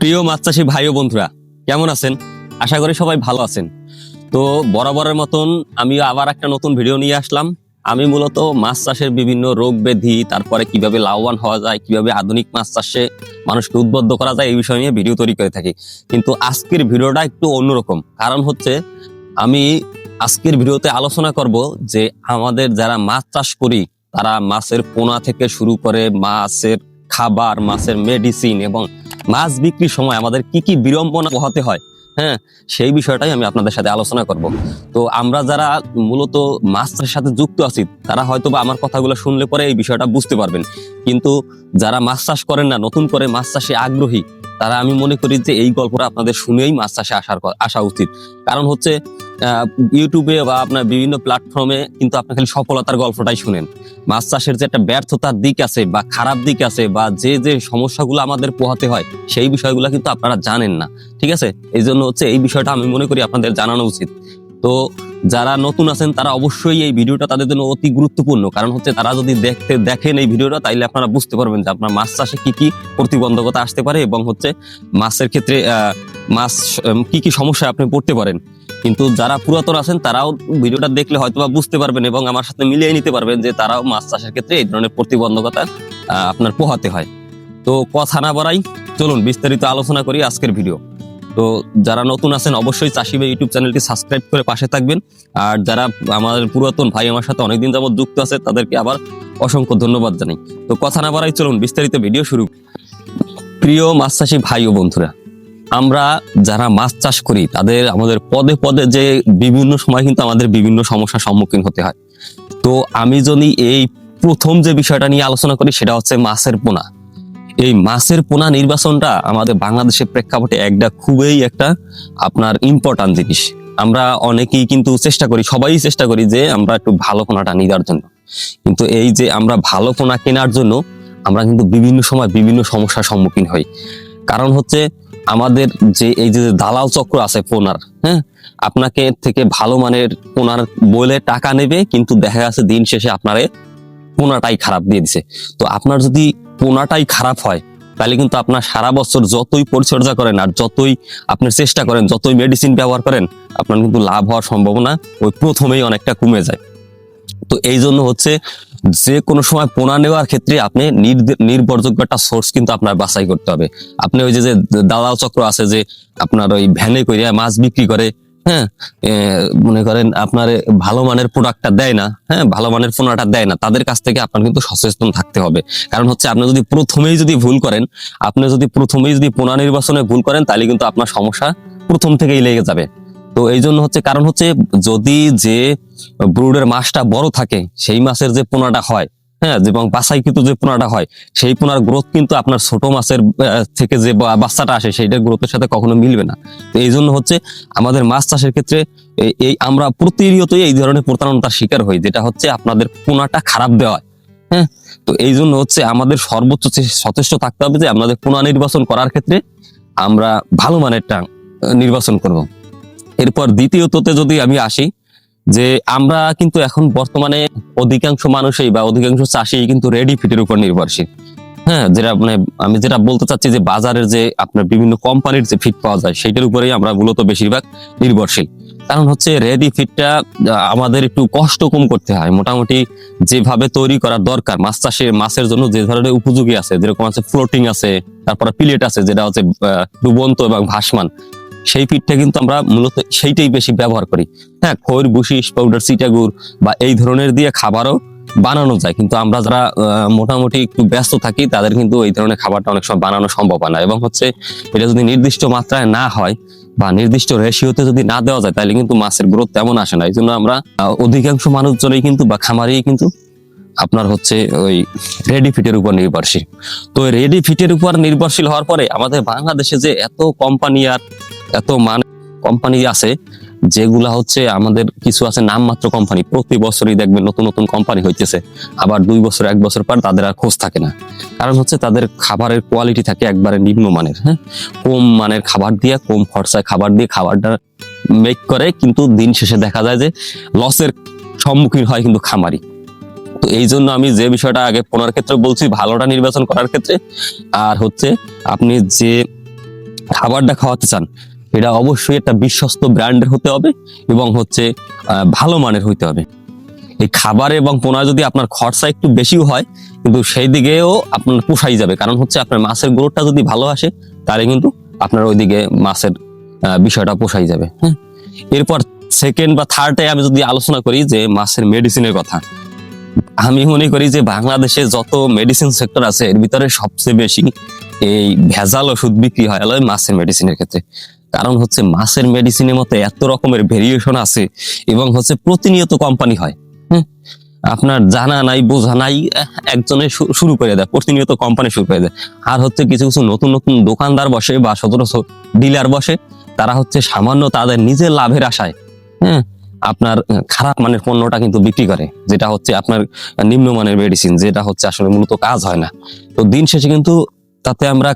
প্রিয় মাছ চাষী ভাই ও বন্ধুরা, কেমন আছেন? আশা করি সবাই ভালো আছেন। তো বরাবরের মতন আমি আবার একটা নতুন ভিডিও নিয়ে আসলাম। আমি মূলত মাছ চাষের বিভিন্ন রোগ ব্যাধি, তারপরে কীভাবে লাভবান হওয়া যায়, কীভাবে আধুনিক মাছ চাষে মানুষকে উদ্বুদ্ধ করা যায়, এই বিষয় নিয়ে ভিডিও তৈরি করে থাকি। কিন্তু আজকের ভিডিওটা একটু অন্যরকম। কারণ হচ্ছে, আমি আজকের ভিডিওতে আলোচনা করব যে আমাদের যারা মাছ চাষ করি তারা মাছের পোনা থেকে শুরু করে মাছের খাবার, মাছের মেডিসিন এবং মাছ বিক্রির সময় আমাদের কি কি বিড়ম্বনা পোহাতে হয় হ্যাঁ সেই বিষয়টাই আমি আপনাদের সাথে আলোচনা করব। তো আমরা যারা মূলত মাছের সাথে যুক্ত আছি, তারা হয়তো বা আমার কথাগুলো শুনলে পরে এই বিষয়টা বুঝতে পারবেন। কিন্তু যারা মাছ চাষ করেন না, নতুন করে মাছ চাষে আগ্রহী তারা আমি মনে করি যে এই গল্পটা আপনাদের শুনেই মাছ চাষে আসার আসা উচিত। কারণ হচ্ছে ইউটিউবে বা আপনার বিভিন্ন প্ল্যাটফর্মে কিন্তু আপনি খালি সফলতার গল্পটাই শুনেন। মাছ চাষের যে একটা ব্যর্থতার দিক আছে বা খারাপ দিক আছে বা যে যে সমস্যাগুলো আমাদের পোহাতে হয়, সেই বিষয়গুলো কিন্তু আপনারা জানেন না। ঠিক আছে? এই জন্য হচ্ছে এই বিষয়টা আমি মনে করি আপনাদের জানানো উচিত। তো যারা নতুন আছেন, তারা অবশ্যই এই ভিডিওটা তাদের জন্য অতি গুরুত্বপূর্ণ। কারণ হচ্ছে তারা যদি দেখতে, দেখেন এই ভিডিওটা, তাইলে আপনারা বুঝতে পারবেন যে আপনার মাছ চাষে কি কি প্রতিবন্ধকতা আসতে পারে এবং হচ্ছে মাছের ক্ষেত্রে মাছ কি কি সমস্যায় আপনি পড়তে পারেন। কিন্তু যারা পুরাতন আছেন, তারাও ভিডিওটা দেখলে হয়তো বা বুঝতে পারবেন এবং আমার সাথে মিলিয়ে নিতে পারবেন যে তারাও মাছ চাষের ক্ষেত্রে এই ধরনের প্রতিবন্ধকতা আপনার পোহাতে হয়। তো কথা না বাড়াই, চলুন বিস্তারিত আলোচনা করি আজকের ভিডিও। তো যারা নতুন আছেন, অবশ্যই চাষি বা ইউটিউব চ্যানেলটি সাবস্ক্রাইব করে পাশে থাকবেন। আর যারা আমাদের পুরাতন ভাই আমার সাথে অনেকদিন যাবত যুক্ত আছে, তাদেরকে আবার অসংখ্য ধন্যবাদ জানাই। তো কথা না বাড়াই চলুন, বিস্তারিত ভিডিও শুরু। প্রিয় মাছ চাষী ভাই ও বন্ধুরা, আমরা যারা মাছ চাষ করি, তাদের আমাদের পদে পদে যে বিভিন্ন সময় কিন্তু আমাদের বিভিন্ন সমস্যার সম্মুখীন হতে হয়। তো আমি যদি এই প্রথম যে বিষয়টা নিয়ে আলোচনা করি, সেটা হচ্ছে মাছের পোনা। এই মাছের পোনা নির্বাচনটা আমাদের বাংলাদেশের প্রেক্ষাপটে একটা খুবই একটা আপনার ইম্পর্ট্যান্ট জিনিস। আমরা অনেকেই কিন্তু চেষ্টা করি, সবাই চেষ্টা করি যে আমরা একটু ভালো পোনাটা নেওয়ার জন্য। কিন্তু এই যে আমরা ভালো পোনা কেনার জন্য আমরা কিন্তু বিভিন্ন সময় বিভিন্ন সমস্যার সম্মুখীন হই। কারণ হচ্ছে আমাদের যে এই যে দালাল চক্র আছে পোনার হ্যাঁ? আপনাকে থেকে ভালো মানের পোনার বলে টাকা নেবে, কিন্তু দেখা যাচ্ছে দিন শেষে আপনারে পোনাটাই খারাপ দিয়ে দিছে। তো আপনার যদি পোনাটাই খারাপ হয়, তাহলে কিন্তু আপনার সারা বছর যতই পরিচর্যা করেন আর যতই আপনার চেষ্টা করেন, যতই মেডিসিন ব্যবহার করেন, আপনার কিন্তু লাভ হওয়ার সম্ভাবনা ওই প্রথমেই অনেকটা কমে যায়। তো এই জন্য হচ্ছে যে কোনো সময় পোনা নেওয়ার ক্ষেত্রে আপনি নির্ভরযোগ্য একটা সোর্স কিন্তু আপনার বাছাই করতে হবে। আপনি ওই যে দালাল চক্র আছে যে আপনার ওই ভ্যানে করে মাছ বিক্রি করে হ্যাঁ মনে করেন আপনার ভালো মানের প্রোডাক্টটা দেয় না হ্যাঁ ভালো মানের পোনাটা দেয় না, তাদের কাছ থেকে আপনার কিন্তু সচেতন থাকতে হবে। কারণ হচ্ছে আপনি যদি প্রথমেই যদি ভুল করেন, আপনি যদি প্রথমেই যদি পোনা নির্বাচনে ভুল করেন, তাহলে কিন্তু আপনার সমস্যা প্রথম থেকেই লেগে যাবে। তো এই জন্য হচ্ছে কারণ হচ্ছে যদি যে ব্রুডের মাছটা বড় থাকে, সেই মাছের যে পোনাটা হয় হ্যাঁ এবং বাছাইকৃত যে পোনাটা হয়, সেই পোনার গ্রোথ কিন্তু আপনার ছোট মাছের থেকে যে বাচ্চাটা আসে সেইটার গ্রোথের সাথে কখনো মিলবে না তো এই জন্য হচ্ছে আমাদের মাছ চাষের ক্ষেত্রে এই- আমরা প্রতিনিয়তই এই ধরনের প্রতারণতার শিকার হই, যেটা হচ্ছে আপনাদের পোনাটা খারাপ দেওয়া হয়। তো এই জন্য হচ্ছে আমাদের সর্বোচ্চ সচেষ্ট থাকতে হবে যে আমাদের পোনা নির্বাচন করার ক্ষেত্রে আমরা ভালো মানেরটা নির্বাচন করব এরপর দ্বিতীয়ততে যদি আমি আসি যে আমরা কিন্তু এখন বর্তমানে অধিকাংশ মানুষই বা অধিকাংশ চাষি কিন্তু রেডি ফিটের উপর নির্ভরশীল। হ্যাঁ যেটা মানে আমি যেটা বলতে চাচ্ছি যে বাজারের যে আপনার বিভিন্ন কোম্পানির যে ফিট পাওয়া যায়, সেইটার উপরেই আমরা মূলত বেশিরভাগ নির্ভরশীল। কারণ হচ্ছে রেডি ফিটটা আমাদের একটু কষ্ট কম করতে হয়। মোটামুটি যেভাবে তৈরি করা দরকার, মাছ চাষে, মাছের জন্য যে ধরনের উপযোগী আছে, যেরকম আছে ফ্লোটিং আছে, তারপরে পিলেট আছে, যেটা হচ্ছে ডুবন্ত এবং ভাসমান। সেই ফিটটা কিন্তু আমরা মূলত সেইটাই বেশি ব্যবহার করি। হ্যাঁ খৈর, বুশিস পাউডার সিটাগুড় বা এই ধরনের দিয়ে খাবারও বানানো যায়। কিন্তু আমরা যারা মোটামুটি একটু ব্যস্ত থাকি, তাদের কিন্তু এই ধরনের খাবারটা অনেক সময় বানানো সম্ভব হয় না। এবং হচ্ছে এটা যদি নির্দিষ্ট মাত্রায় না হয় বা নির্দিষ্ট রেশিওতে যদি না দেওয়া যায়, তাহলে কিন্তু মাছের গ্রোথ তেমন আসে না। এই জন্য আমরা অধিকাংশ মানুষজনই কিন্তু বা খামারেই কিন্তু আপনার হচ্ছে ওই রেডি ফিটের উপর নির্ভরশীল। তো রেডি ফিটের উপর নির্ভরশীল হওয়ার পরে আমাদের বাংলাদেশে যে এত কোম্পানি আর এত মানে কোম্পানি আছে, যেগুলা হচ্ছে আমাদের কিছু আছে নামমাত্র কোম্পানি প্রতি বছরই দেখবেন নতুন নতুন কোম্পানি হইতেছে। আবার দুই বছর, এক বছর পর তাদের আর খোঁজ থাকে না। কারণ হচ্ছে তাদের খাবারের কোয়ালিটি থাকে একবারে নিম্নমানের হ্যাঁ? কম মানের খাবার দিয়ে, কম খরচায় খাবার দিয়ে খাবারটা মেক করে, কিন্তু দিন শেষে দেখা যায় যে লসের সম্মুখীন হয় কিন্তু খামারি। তো এই জন্য আমি যে বিষয়টা আগে পোনার ক্ষেত্রে বলছি, ভালোটা নির্বাচন করার ক্ষেত্রে। আর হচ্ছে আপনি যে খাবারটা খাওয়াতে চান এটা অবশ্যই একটা বিশ্বস্ত ব্র্যান্ডের হতে হবে এবং হচ্ছে ভালো মানের হইতে হবে। এই খাবার এবং পোনা যদি আপনার খরচা একটু বেশিও হয়, কিন্তু সেই দিকেও আপনার পোষাই যাবে। কারণ হচ্ছে, আপনার মাছের গ্রোথটা যদি ভালো আসে, তাহলে কিন্তু আপনার ওইদিকে মাছের বিষয়টা পোষাই যাবে। হ্যাঁ? এরপর সেকেন্ড বা থার্ডে আমি যদি আলোচনা করি যে মাছের মেডিসিনের কথা। আমি মনে করি যে বাংলাদেশে যত মেডিসিন সেক্টর আছে, এর ভিতরে সবচেয়ে বেশি এই ভেজাল ওষুধ বিক্রি হয় মাছের মেডিসিনের ক্ষেত্রে। কারণ হচ্ছে মাছের মেডিসিনের মধ্যে এত রকমের ভেরিয়েশন আছে এবং হচ্ছে প্রতিনিয়ত কোম্পানি হয় আপনার জানা নাই, বোঝা নাই, একজনে শুরু করে দেয়, প্রতিনিয়ত কোম্পানি শুরু করে দেয়। আর হচ্ছে কিছু কিছু নতুন নতুন দোকানদার বসে বা সতেরো ডিলার বসে, তারা হচ্ছে সামান্য তাদের নিজের লাভের আশায় হ্যাঁ আপনার খারাপ মানের পণ্যটা কিন্তু বিক্রি করে, যেটা হচ্ছে আপনার নিম্নমানের মেডিসিন যেটা হচ্ছে আসলে মূলত কাজ হয় না। তো দিন শেষে কিন্তু তাতে আমরা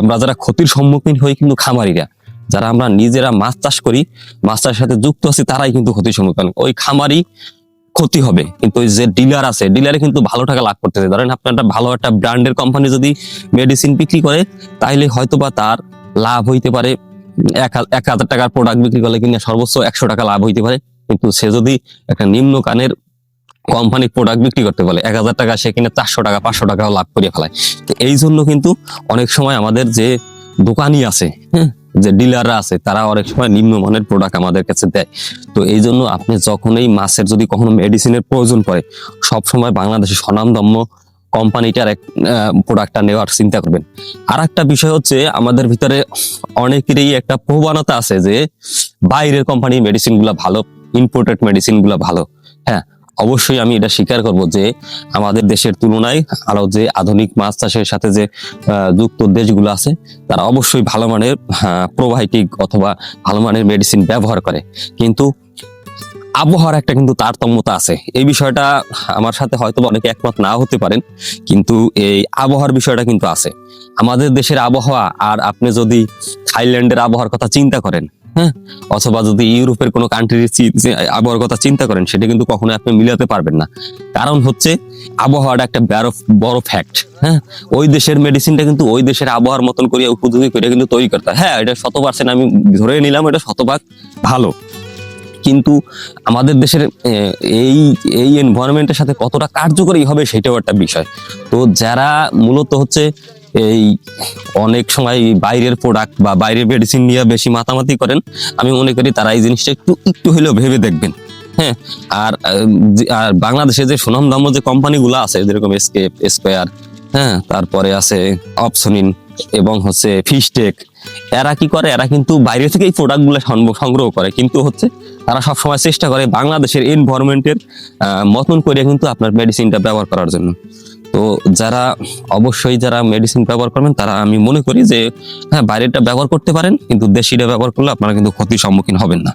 আমরা যারা ক্ষতির সম্মুখীন হই কিন্তু খামারিরা যারা আমরা নিজেরা মাছ চাষ করি, মাছ চাষের সাথে যুক্ত আছি, তারাই কিন্তু ক্ষতির সম্মুখীন। ওই খামারি ক্ষতি হবে। কিন্তু ওই যে ডিলার আছে, ডিলারে কিন্তু ভালো টাকা লাভ করতেছে। ধরেন আপনার একটা ভালো একটা ব্র্যান্ডের কোম্পানি যদি মেডিসিন বিক্রি করে তাহলে হয়তোবা তার লাভ হইতে পারে এক এক হাজার টাকার প্রোডাক্ট বিক্রি করলে কিনা সর্বোচ্চ একশো টাকা লাভ হইতে পারে। কিন্তু সে যদি একটা নিম্ন কানের কোম্পানির প্রোডাক্ট বিক্রি করতে পারে এক হাজার টাকা সে কিনে চারশো টাকা, পাঁচশো টাকাও লাভ করে ফেলায়। তো এই জন্য কিন্তু অনেক সময় আমাদের যে দোকানি আছে হ্যাঁ যে ডিলাররা আছে, তারা অনেক সময় নিম্নমানের প্রোডাক্ট আমাদের কাছে দেয়। তো এই জন্য আপনি যখন এই মাছের যদি কখনো মেডিসিনের প্রয়োজন পড়ে সব সময় বাংলাদেশের স্বনামধন্য কোম্পানিটার এক প্রোডাক্টটা নেওয়ার চিন্তা করবেন। আর একটা বিষয় হচ্ছে, আমাদের ভিতরে অনেকেরই একটা প্রবণতা আছে যে, বাইরের কোম্পানির মেডিসিনগুলা ভালো ইম্পোর্টেড মেডিসিনগুলা ভালো। হ্যাঁ অবশ্যই আমি এটা স্বীকার করব যে আমাদের দেশের তুলনায় আরও যে আধুনিক মাছ চাষের সাথে যে যুক্ত দেশগুলো আছে, তারা অবশ্যই ভালো মানের প্রোবায়োটিক অথবা ভালো মানের মেডিসিন ব্যবহার করে। কিন্তু আবহাওয়ার একটা কিন্তু তারতম্যতা আছে। এই বিষয়টা আমার সাথে হয়তো অনেকে একমত না হতে পারেন, কিন্তু এই আবহাওয়ার বিষয়টা কিন্তু আছে। আমাদের দেশের আবহাওয়া, আর আপনি যদি থাইল্যান্ডের আবহাওয়ার কথা চিন্তা করেন হ্যাঁ? অথবা যদি ইউরোপের কোনো কান্ট্রির আবহাওয়ার কথা চিন্তা করেন, সেটা কিন্তু কখনো আপনি মিলাতে পারবেন না। কারণ হচ্ছে, আবহাওয়াটা একটা বড় বড় ফ্যাক্ট হ্যাঁ? ওই দেশের মেডিসিনটা কিন্তু ওই দেশের আবহাওয়ার মতন করে উপযোগী করে কিন্তু তৈরি করতে হ্যাঁ। এটা শত পার্সেন্ট আমি ধরে নিলাম, এটা শতভাগ ভালো। কিন্তু আমাদের দেশের এই এই এনভায়রনমেন্টের সাথে কতটা কার্যকরী হবে সেটাও একটা বিষয়। তো যারা মূলত হচ্ছে এই অনেক সময় বাইরের প্রোডাক্ট বা বাইরের মেডিসিন নিয়ে বেশি মাতামাতি করেন, আমি মনে করি তারা এই জিনিসটা একটু একটু হলেও ভেবে দেখবেন। হ্যাঁ আর আর বাংলাদেশে যে সুনামধন্য যে কোম্পানিগুলো আছে, যেরকম এসকেপ স্কোয়ার হ্যাঁ তারপরে আছে অপসনিন এবং হচ্ছে ফিশটেক এরা কি করে? এরা কিন্তু বাইরে থেকে এই প্রোডাক্টগুলো সংগ্রহ করে। কিন্তু হচ্ছে তারা সবসময় চেষ্টা করে বাংলাদেশের এনভায়রনমেন্টের মতন করে কিন্তু আপনার মেডিসিনটা ব্যবহার করার জন্য। তো যারা অবশ্যই যারা মেডিসিন ব্যবহার করবেন, তারা আমি মনে করি যে হ্যাঁ বাইরেরটা ব্যবহার করতে পারেন, কিন্তু দেশিটা ব্যবহার করলে আপনারা কিন্তু ক্ষতির সম্মুখীন হবেন না।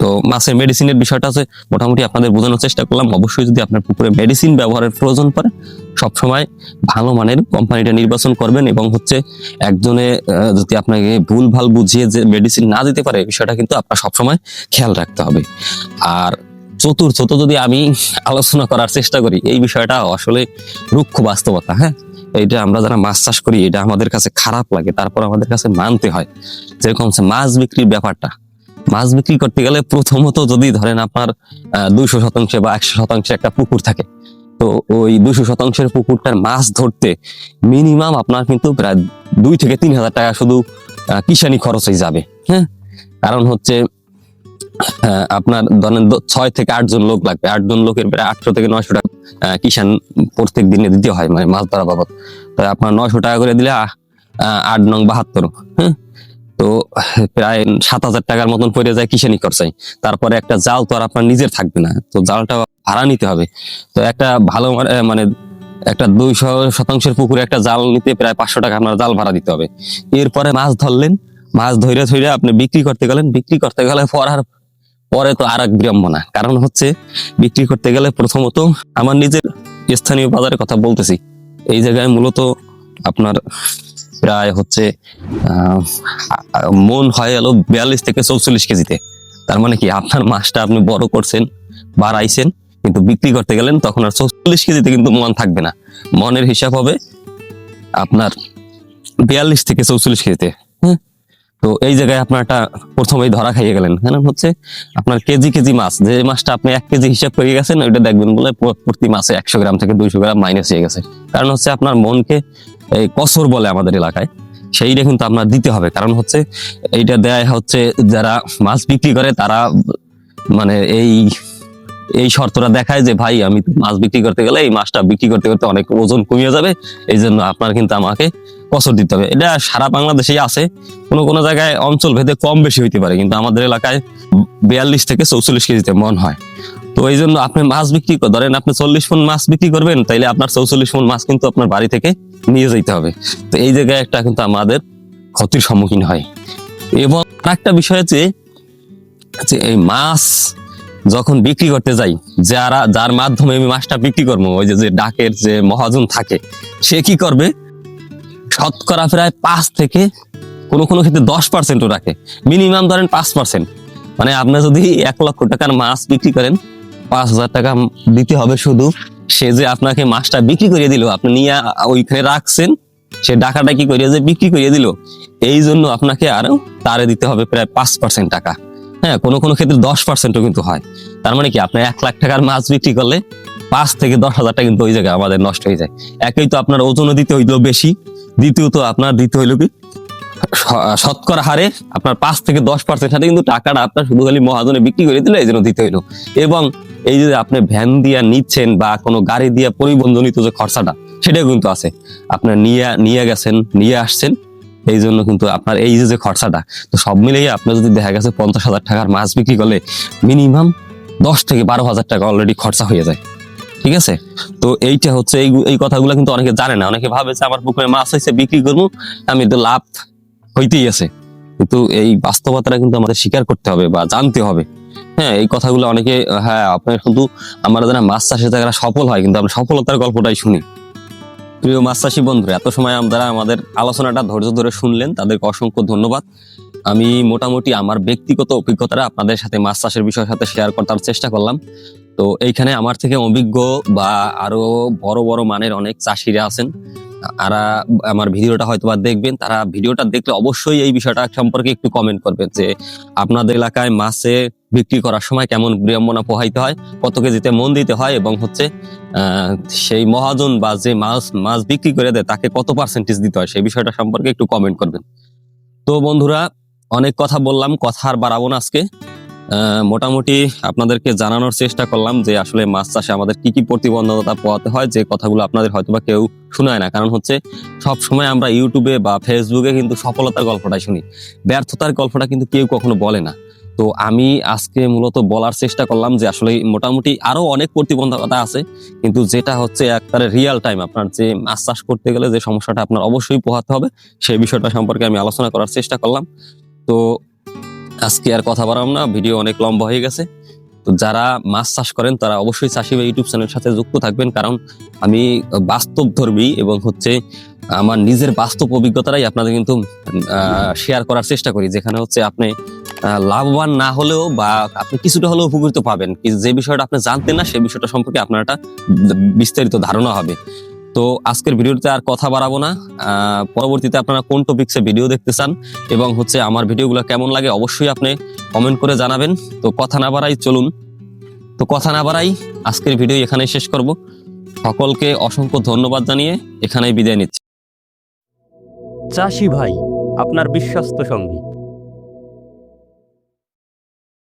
তো মাছের মেডিসিনের বিষয়টা আছে, মোটামুটি আপনাদের বোঝানোর চেষ্টা করলাম। অবশ্যই যদি আপনার পুকুরে মেডিসিন ব্যবহারের প্রয়োজন পড়ে, সবসময় ভালো মানের কোম্পানিটা নির্বাচন করবেন এবং হচ্ছে একজনে যদি আপনাকে ভুল ভালো বুঝিয়ে যে মেডিসিন না দিতে পারে, বিষয়টা কিন্তু আপনার সবসময় খেয়াল রাখতে হবে। আর চতুর্থত যদি আমি আলোচনা করার চেষ্টা করি, এই বিষয়টা আসলে রুক্ষ বাস্তবতা হ্যাঁ? এইটা আমরা যারা মাছ চাষ করি, এটা আমাদের কাছে খারাপ লাগে, তারপর আমাদের কাছে মানতে হয়। যেরকম মাছ বিক্রির ব্যাপারটা, মাছ বিক্রি করতে গেলে প্রথমত যদি ধরেন আপনার দুইশো শতাংশে বা একশো শতাংশে একটা পুকুর থাকে, তো ওই দুইশো শতাংশের পুকুরটার মাছ ধরতে মিনিমাম আপনার কিন্তু প্রায় দুই থেকে তিন হাজার টাকা শুধু কিষানি খরচই যাবে হ্যাঁ? কারণ হচ্ছে আপনার ধরেন ছয় থেকে আট জন লোক লাগবে। আট জন লোকের প্রায় আটশো থেকে নয়শো টাকা কিষান প্রত্যেক দিনে দিতে হয় মানে মাছ ধরা বাবদ। তাই আপনার নয়শো টাকা করে দিলে আট নং বাহাত্তর হ্যাঁ? তো প্রায় সাত হাজার টাকার মতন পড়ে যায় কিষানি খরচায় তারপরে একটা জাল তো আর আপনার নিজের থাকবে না, তো জালটা ভাড়া নিতে হবে। তো একটা ভালো মানে- মানে একটা দুইশো শতাংশের পুকুরে একটা জাল নিতে প্রায় পাঁচশো টাকা আপনার জাল ভাড়া দিতে হবে। এরপরে মাছ ধরলেন, মাছ ধরে ধরে আপনি বিক্রি করতে গেলেন। বিক্রি করতে গেলে পর আর পরে তো আর এক বিড়ম্বনা কারণ হচ্ছে, বিক্রি করতে গেলে প্রথমত আমার নিজের স্থানীয় বাজারের কথা বলতেছি। এই জায়গায় মূলত আপনার প্রায় হচ্ছে মন হয় এলো বিয়াল্লিশ থেকে চৌচল্লিশ কেজিতে। তার মানে কি, আপনার মাছটা আপনি বড় করছেন বাড়াইছেন কিন্তু বিক্রি করতে গেলেন, তখন আর চৌচল্লিশ কেজিতে কিন্তু মন থাকবে না। মনের হিসাব হবে আপনার বিয়াল্লিশ থেকে চৌচল্লিশ কেজিতে। হ্যাঁ? তো এই জায়গায় আপনার একটা প্রথমেই ধরা খাইয়ে গেলেন। কারণ হচ্ছে আপনার কেজি কেজি মাছ। যে মাছটা আপনি এক কেজি হিসাব করে গেছেন, ওইটা দেখবেন বলে প্রতি মাসে একশো গ্রাম থেকে দুইশো গ্রাম মাইনাস হয়ে গেছে। কারণ হচ্ছে আপনার মনকে এই কসর বলে আমাদের এলাকায়। সেইটা কিন্তু আপনার দিতে হবে। কারণ হচ্ছে এইটা দেয় হচ্ছে যারা মাছ বিক্রি করে, তারা মানে এই এই শর্তটা দেখায় যে, ভাই, আমি মাছ বিক্রি করতে গেলে এই মাছটা বিক্রি করতে করতে অনেক ওজন কমিয়ে যাবে। এই জন্য আপনার কিন্তু আমাকে কসর দিতে হবে। এটা সারা বাংলাদেশেই আছে। কোনো কোনো জায়গায় অঞ্চল ভেদে কম বেশি হইতে পারে, কিন্তু আমাদের এলাকায় বিয়াল্লিশ থেকে চৌচল্লিশ কেজিতে মন হয়। তো এই জন্য আপনি মাছ বিক্রি ধরেন আপনি চল্লিশ ফোন মাছ বিক্রি করবেন, তাইলে আপনার চৌচল্লিশ মন মাছ কিন্তু আপনার বাড়ি থেকে নিয়ে যেতে হবে। তো এই জায়গায় একটা কিন্তু আমাদের ক্ষতির সম্মুখীন হয়। এবং আরেকটা বিষয় হচ্ছে যে এই মাছ যখন বিক্রি করতে যাই, যারা, যার মাধ্যমে আমি মাছটা বিক্রি করব, ওই যে ডাকের যে মহাজন থাকে, সে কি করবে? শতকরা প্রায় পাঁচ থেকে কোনো কোনো ক্ষেত্রে দশ পার্সেন্টও রাখে। মিনিমাম ধরেন পাঁচ পার্সেন্ট মানে আপনি যদি এক লক্ষ টাকার মাছ বিক্রি করেন, পাঁচ হাজার টাকা দিতে হবে শুধু। সে যে আপনাকে মাছটা বিক্রি করে দিল, আপনি নিয়ে ওইখানে রাখছেন, সে টাকাটা কি করিয়ে যে বিক্রি করিয়ে দিল, এই জন্য আপনাকে আরও তারে দিতে হবে প্রায় পাঁচ পার্সেন্ট টাকা। হ্যাঁ কোনো কোনো ক্ষেত্রে দশ পার্সেন্টও কিন্তু হয়। তার মানে কি, আপনি এক লাখ টাকার মাছ বিক্রি করলে পাঁচ থেকে দশ হাজার টাকা কিন্তু ওই জায়গায় আমাদের নষ্ট হয়ে যায়। একই তো আপনার ওজনও দিতে হইল বেশি। দ্বিতীয়ত আপনার দিতে হইল কি? শতকরা হারে আপনার পাঁচ থেকে দশ পার্সেন্ট হারে কিন্তু টাকাটা আপনার শুধু খালি মহাজনে বিক্রি করে দিলে এই জন্য দিতে হইল। এবং এই যে আপনি ভ্যান দিয়া নিচ্ছেন বা কোনো গাড়ি দিয়া পরিবহনজনিত যে খরচাটা, সেটাও কিন্তু আছে। আপনার নিয়ে নিয়ে গেছেন, নিয়ে আসছেন, এই জন্য কিন্তু আপনার এই যে খরচাটা, তো সব মিলিয়ে আপনার যদি দেখা গেছে পঞ্চাশ হাজার টাকার মাছ বিক্রি করলে মিনিমাম দশ থেকে বারো হাজার টাকা অলরেডি খরচা হয়ে যায়। ঠিক আছে? তো এইটা হচ্ছে এই কথাগুলো কিন্তু অনেকে জানে না। অনেকে ভাবে যে আমার পুকুরে মাছ হয়েছে বিক্রি করব। আমি তো লাভ হইতেই আছে। কিন্তু এই বাস্তবতাটা কিন্তু আমাদের স্বীকার করতে হবে বা জানতে হবে। হ্যাঁ এই কথাগুলো অনেকে হ্যাঁ আপনার শুধু আমরা যারা মাছ চাষে যারা সফল হয়, কিন্তু আমরা সফলতার গল্পটাই শুনি। প্রিয় মাছ চাষি বন্ধুরা, এত সময় আপনারা আমাদের আলোচনাটা ধৈর্য ধরে শুনলেন, তাদেরকে অসংখ্য ধন্যবাদ। আমি মোটামুটি আমার ব্যক্তিগত অভিজ্ঞতাটা আপনাদের সাথে মাছ চাষের বিষয়ের সাথে শেয়ার করার চেষ্টা করলাম। তো এইখানে আমার থেকে অভিজ্ঞ বা আরও বড় বড় মানের অনেক চাষিরা আছেন। তারা আমার ভিডিওটা হয়তো বা দেখবেন, তারা ভিডিওটা দেখলে অবশ্যই এই বিষয়টা সম্পর্কে একটু কমেন্ট করবেন যে আপনাদের এলাকায় মাছে বিক্রি করার সময় কেমন বিড়ম্বনা পোহাইতে হয়, কত কেজিতে মন দিতে হয় এবং হচ্ছে সেই মহাজন বা যে মাছ মাছ বিক্রি করে দেয় তাকে কত পার্সেন্টেজ দিতে হয়, সেই বিষয়টা সম্পর্কে একটু কমেন্ট করবেন। তো বন্ধুরা, অনেক কথা বললাম, কথা আর বাড়াবো না আজকে। মোটামুটি আপনাদেরকে জানানোর চেষ্টা করলাম যে আসলে মাছ চাষে আমাদের কি কি প্রতিবন্ধকতা পোহাতে হয়, যে কথাগুলো আপনাদের হয়তোবা কেউ শোনায় না। কারণ হচ্ছে সব সময় আমরা ইউটিউবে বা ফেসবুকে কিন্তু সফলতার গল্পটাই শুনি। ব্যর্থতার গল্পটা কিন্তু কেউ কখনো বলে না। তো আমি আজকে মূলত বলার চেষ্টা করলাম যে আসলে মোটামুটি আরও অনেক প্রতিবন্ধকতা আছে, কিন্তু যেটা হচ্ছে একবারে রিয়াল টাইম আপনার যে মাছ চাষ করতে গেলে যে সমস্যাটা আপনার অবশ্যই পোহাতে হবে, সেই বিষয়টা সম্পর্কে আমি আলোচনা করার চেষ্টা করলাম। তো আজকে আর কথা বাড়াম না, ভিডিও অনেক লম্বা হয়ে গেছে। তো যারা মাছ চাষ করেন, তারা অবশ্যই চাষি বা ইউটিউব চ্যানেলের সাথে যুক্ত থাকবেন, কারণ আমি বাস্তব ধর্মী এবং হচ্ছে আমার নিজের বাস্তব অভিজ্ঞতাটাই আপনাদের কিন্তু শেয়ার করার চেষ্টা করি, যেখানে হচ্ছে আপনি লাভবান না হলেও বা আপনি কিছুটা হলেও উপকৃত পাবেন। যে বিষয়টা আপনি জানতেন না সেই বিষয়টা সম্পর্কে আপনার একটা বিস্তারিত ধারণা হবে। তো আজকের ভিডিওতে আর কথা বাড়াবো না। পরবর্তীতে আপনারা কোন টপিক্সে ভিডিও দেখতে চান এবং হচ্ছে আমার ভিডিওগুলো কেমন লাগে অবশ্যই আপনি কমেন্ট করে জানাবেন। তো কথা না বাড়াই, চলুন। তো কথা না বাড়াই, আজকের ভিডিও এখানে শেষ করব। সকলকে অসংখ্য ধন্যবাদ জানিয়ে এখানেই বিদায় নিচ্ছি। চাষি ভাই, আপনার বিশ্বস্ত সঙ্গী।